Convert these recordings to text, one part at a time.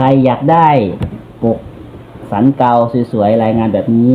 ใครอยากได้ปกสันเกาสวยๆ รายงานแบบนี้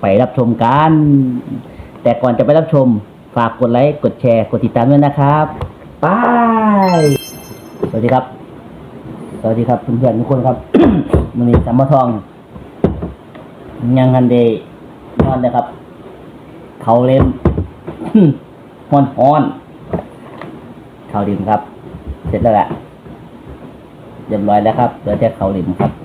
ไปรับชมกัน แต่ก่อนจะไปรับชม ฝากกดไลค์ กดแชร์ กดติดตามด้วยนะครับไปสวัสดีครับ สวัสดีครับเพื่อนๆทุกคนครับมันนี้สัมมทอง ยังฮันเดย์นอนเลยครับ เขาเล่มฮ้อนฮ้อนเขาดิมครับ เสร็จแล้วแหละ เรียบร้อยแล้วครับเหลือแต่เขาดิมครับ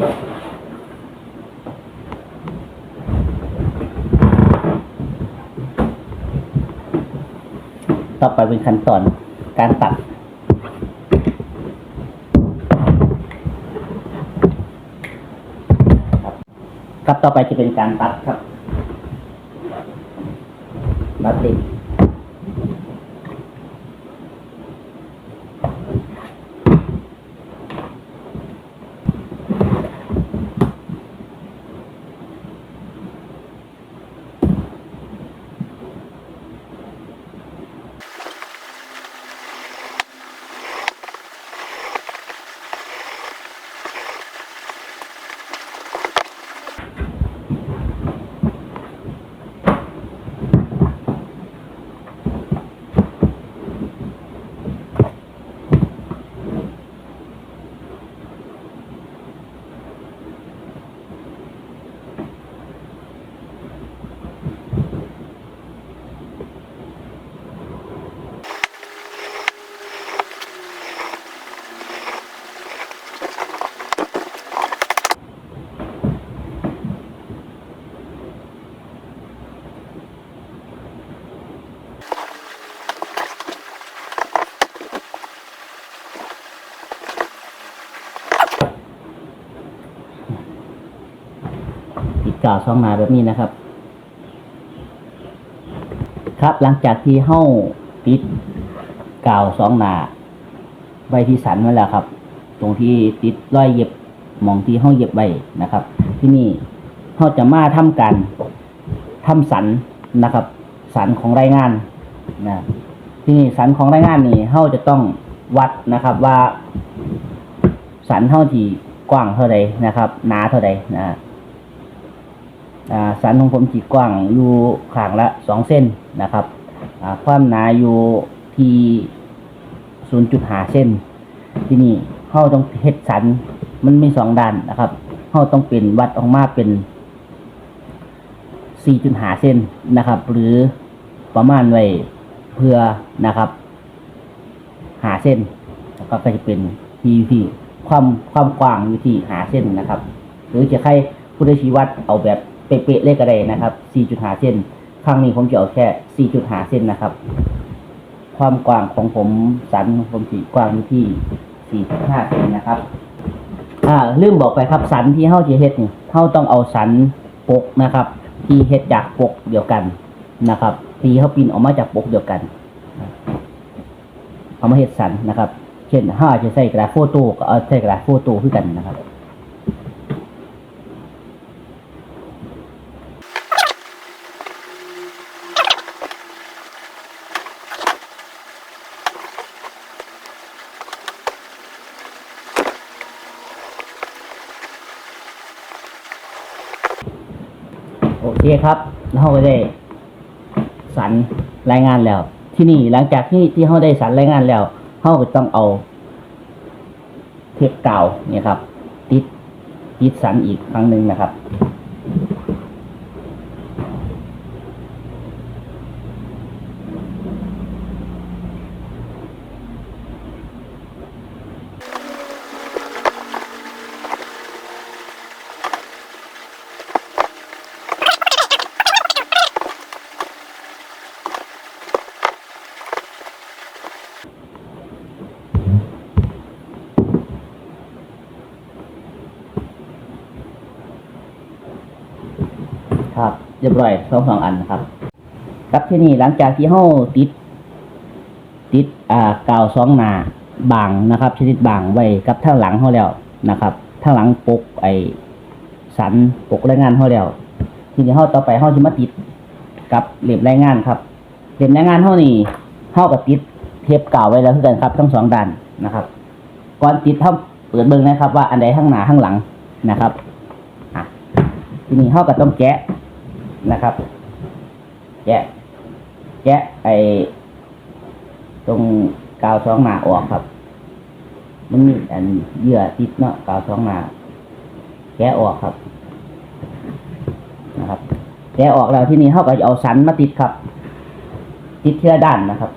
ต่อไปเป็นขั้นตอนการตัด ครับต่อไปจะเป็นการตัดครับ ตัดเล็ม ติดกาวช่องนาแบบนี้นะครับ ครับหลังจากที่เฮ้าติดกาวสองนาไว้ที่สันนั่นแหละครับ ตรงที่ติดร้อยเย็บมองที่เฮ้าเย็บไว้นะครับ ที่นี่เฮ้าจะมาทำการทำสันนะครับ สันของรายงานนะที่นี่สันของรายงานนี่เฮ้าจะต้องวัดนะครับว่าสันเท่าที่กว้างเท่าใดนะครับหนาเท่าใดนะ สันของผมจีกว้างอยู่ข้างละสองเส้นนะครับความหนาอยู่ที่ศูนย์จุดหาเส้น ที่นี่เข้าต้องเฮ็ดสันมันมีสองด้านนะครับเข้าต้องเป็นวัดออกมาเป็นสี่จุดหาเส้นนะครับ หรือประมาณไว้เพื่อนะครับหาเส้นแล้วก็จะเป็นทีที่ความความกว้างอยู่ที่หาเส้นนะครับ หรือจะใครผู้ได้ชี้วัดเอาแบบ เป๊ะๆเลขก็ได้นะครับ 4.5 เส้น ครั้งนี้ผมจะเอาแค่ 4.5 เส้นนะครับ ความกว้างของผมสันผมสีกว้างอยู่ที่ 4.5 เซนนะครับ อ่าลืมบอกไปครับสันที่เฮาจะเฮ็ดนี่เฮาต้องเอาสันปกนะครับ ที่เฮ็ดจากปกเดียวกันนะครับ ที่เฮาปินออกมาจากปกเดียวกันเอามาเฮ็ดสันนะครับ เช่นถ้าจะใส่กระดาษโฟโต้ก็เอาใส่กระดาษโฟโต้คือกันนะครับ โอ เคครับแล้วเขาก็ได้สันรายงานแล้ว ที่นี่หลังจากที่ที่เขาได้สันรายงานแล้วเขาก็ต้องเอา เทปกาวเนี่ยครับ ติดติดสันอีกครั้งหนึ่งนะครับ เรียบร้อยสองสองอันนะครับ ครับที่นี่หลังจากที่เฮาติด ติดอ่ากาวสองหนาบางนะครับ ชนิดบางไว้กับทางหลังเฮาแล้วนะครับทางหลังปกไอสันปกรายงานเฮาแล้วทีนี้เฮาต่อไปเฮาสิมาติดกับเหล่มรายงานครับเหล่มรายงานเฮานี่เฮากับติดเทปกาวไว้แล้วคือกันครับทั้งสองด้านนะครับ ก่อนติดเฮาเปิดเบิ่งนะครับ ว่าอันใดข้างหน้าข้างหลังนะครับอะทีนี้เฮาก็ต้องแกะ นะครับ แกะ แกะไอตรงกาวสองหนาออกครับ มันมีอันเยื่อติดเนาะกาวสองหนาแกะออกครับ นะครับ แกะออกแล้วที่นี่เขาก็จะเอาสันมาติดครับ ติดเทือด้านนะครับ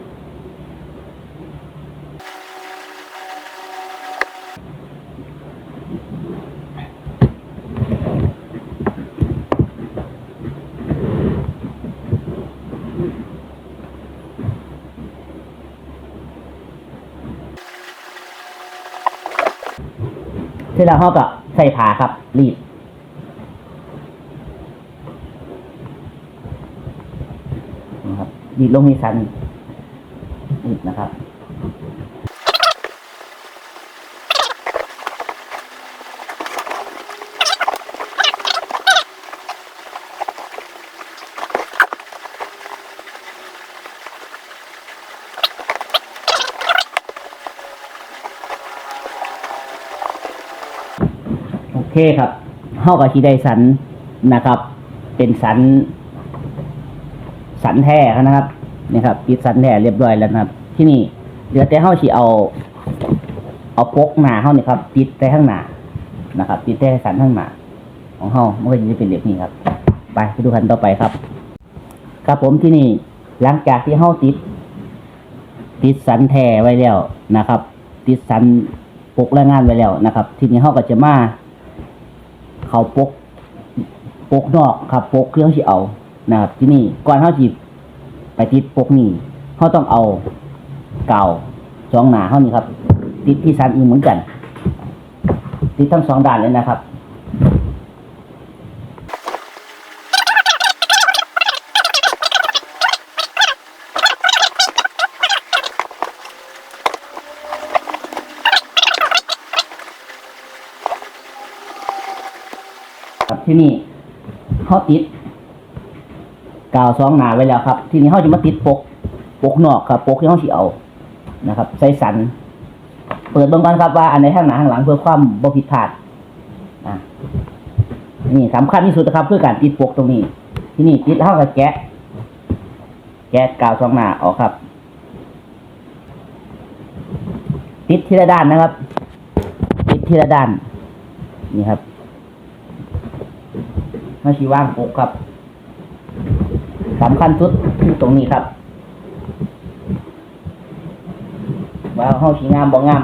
ร็จแล้วเขาก็ใส่ผ้าครับ รีดนะครับรีดลงให้สันรีดนะครับ คครับเฮากับชีได้สันนะครับ เป็นสัน สันแท้นะครับนี่ครับติดสันแท้เรียบร้อยแล้วนะครับ ที่นี่เหลือแต่เฮาสิเอา เอาปกหน้าเฮานี่ครับ ติดแต่ข้างหน้านะครับ ติดแต่สันข้างหน้าของเฮามันก็จะเป็นแบบนี้ครับ ไปไปดูขั้นต่อไปครับ ครับผมที่นี่หลังจากที่เฮาติด ติดสันแท้ไว้แล้วนะครับ ติดสันปกและงานไว้แล้วนะครับ ทีนี้เฮาก็จะมา เขาปกปกนอกครับปกเครื่องที่เอานะครับที่นี่ก่อนเขาจีบไปติดปกนี่เขาต้องเอาเก่าสองหนาเฮานี่ครับ ติดที่ซันอีเหมือนกัน ติดทั้งสองด้านเลยนะครับ ที่นี่เขาติดกาวสองหนาไว้แล้วครับ ทีนี้เขาจะมาติดปกปกนอกครับปกที่เขาสิเอานะครับ ใส่สัน เปิดเบิ่งก่อนครับว่าอันไหนข้างหน้าข้างหลังเพื่อความบ่ผิดพลาดนี่สำคัญที่สุดนะครับเพื่อการติดปกตรงนี้ ที่นี่ติดเท่ากับแกะ แกะกาวสองหนาออกครับ ติดทีละด้านนะครับ ติดทีละด้าน นี่ครับ มาชีว่างปกครับสำคัญสุดคือตรงนี้ครับ ว่าเฮาชีงามบ่งาม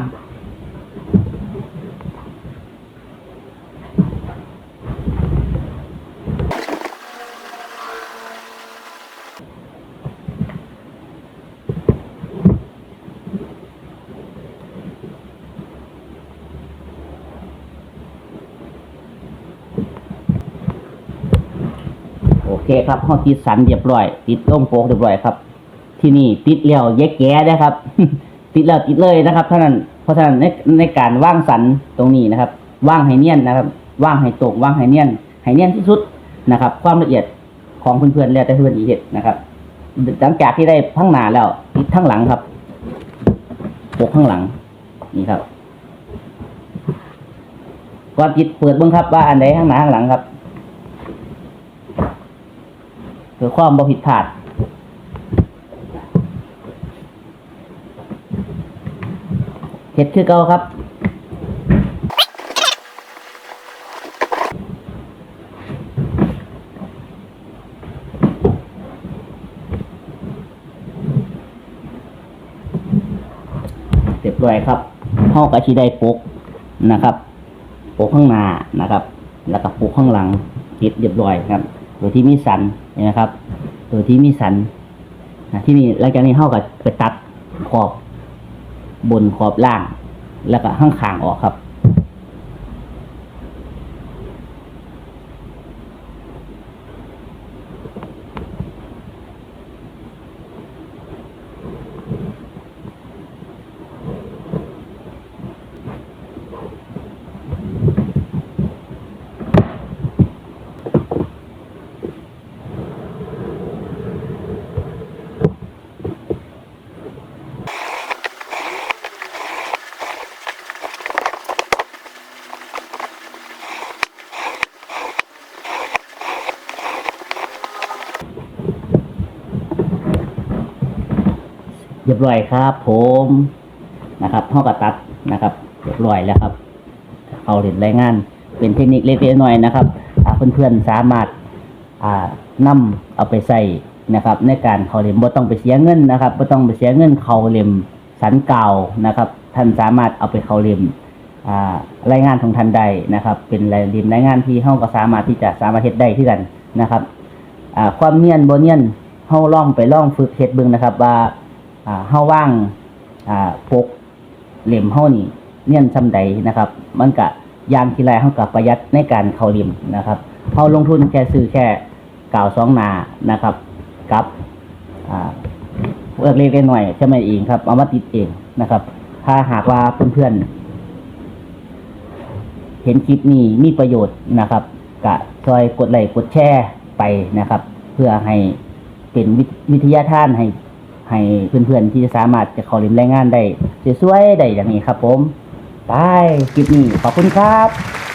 โอ เคครับห้องติดสันเรียบร้อย ติดล่มโปกเรียบร้อยครับ ที่นี่ติดแล้วแยกแก้นะครับ ติดแล้วติดเลยนะครับเท่านั้นเพราะฉะนั้นในในการว่างสันตรงนี้นะครับ ว่างให้เนียนนะครับ ว่างให้ตรงว่างให้เนียนให้เนียนที่สุดนะครับ ความละเอียดของเพื่อนๆแล้วแต่เพื่อนอีเห็ดนะครับ หลังจากที่ได้ทั้งหน้าแล้วติดทั้งหลังครับปกข้างหลังนี่ครับก่อนติดเปิดเบ้างครับว่าอันใดข้างหน้าข้างหลังครับ เพื่อความบ่ผิดพลาดเห็ดคือเก่าครับ เร็ยบร้อยครับเท่อกระชีได้ปกนะครับปุกข้างหน้านะครับ แล้วก็ปุกข้างหลังเห็ดเรียบร้อยครับ โดยที่มีสัน เห็นะครับ ตัวที่มีสันนะที่นี่หลังจากนี้เฮากับไปตัดขอบบนขอบล่าง แล้วก็ข้างขางออกครับ เรียบร้อยครับ ผมนะครับห้องกระตัดนะครับ เรียบร้อยแล้วครับเขาเรียนรายงาน เป็นเทคนิคเล็กๆน้อยๆนะครับอ่าเพื่อนๆสามารถอ่านำเอาไปใส่นะครับ ในการเขาเรียนบ่ต้องไปเสียเงินนะครับบ่ต้องไปเสียเงินเขาเรียนสันเก่านะครับ ท่านสามารถเอาไปเขาเรียนอ่ารายงานของท่านได้นะครับ เป็นรายเรียนรายงานที่เฮาก็สามารถที่จะสามารถเฮ็ดได้ที่กันนะครับอ่าความเนียนบ่เนียนเฮาล่องไปล่องฝึกเฮ็ดเบิ่งนะครับว่า อ่าเฮาว่างอ่าพกเหลี่ยมเฮานี่เนี่ยนซำใดนะครับ มันก็ยางทีไรเฮาก็ประหยัดในการเข้าเหลี่ยมนะครับเฮาลงทุนแค่ซื้อแค่กาวสองนานะครับกับอ่าเลือกเล็กหน่อยใช่ไหมเองครับเอามาติดเองนะครับ ถ้าหากว่าเพื่อนๆเห็นคลิปนี้มีประโยชน์นะครับกะซอยกดไลค์กดแชร์ไปนะครับ เพื่อให้เป็นวิวิทยาทานให้ ให้เพื่อนๆที่จะสามารถจะขอริมแรายงานได้สวยๆได้อย่างนี้ครับผมไปคลิปนี้ขอบคุณครับ